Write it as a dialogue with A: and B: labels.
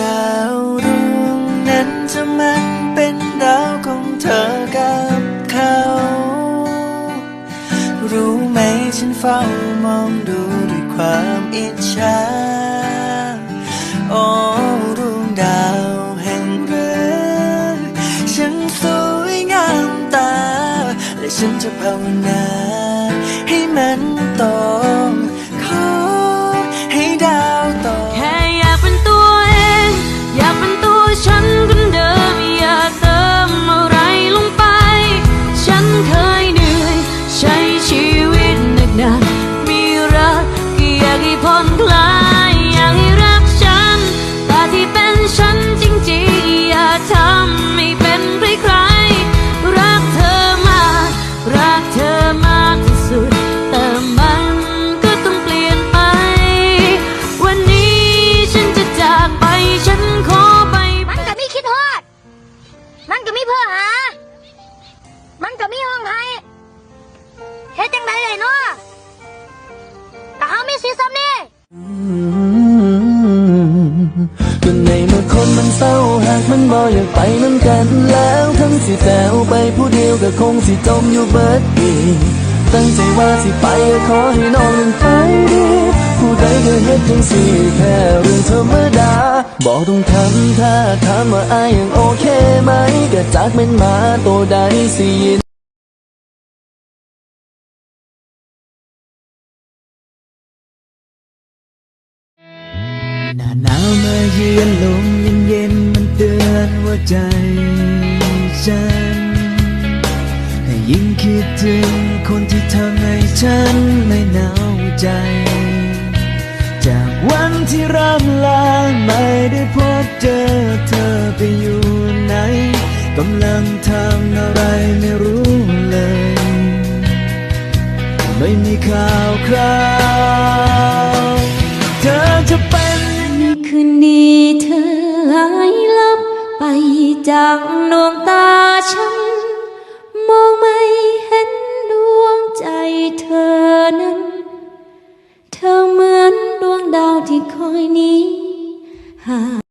A: ดาวดวงนั้นจะมันเป็นดาวของเธอกับเขา รู้ไหมฉันเฝ้ามองดูด้วยความอิจฉาโอ้ดวงดาวแห่งรักฉันสวยงามตา และฉันจะภาวนาให้มันโต
B: หากมัน
A: บ่อยากไปน้ำกันแล้วทั้งสิแต่วไปผู้เดียวก็คงสิจมอยู่เบิดปีตั้งใจว่าสิไปก็ขอให้น้องนั้นไปดีผู้ใดก็เฮ็ดจังสิแค่เรื่องธรรมดาบอกต้องทำถ้าถามว่าอายยังโอเคไหมก็จากเป็นมาตัวใดสิยินหน้าหนาวมาเยือนลม ใจฉันให้ยิ่งคิดถึงคนที่ทำให้ฉันไม่หนาวใจ จากวันที่ร่ำลาไม่ได้พบเจอเธอไปอยู่ไหนกำลังทำอะไรไม่รู้เลย ไม่มีข่าวคราว เธอจะเป็
B: จางดวงตาฉัน มองไม่เห็นดวงใจเธอนั้น เธอเหมือนดวงดาวที่คอยนี้หา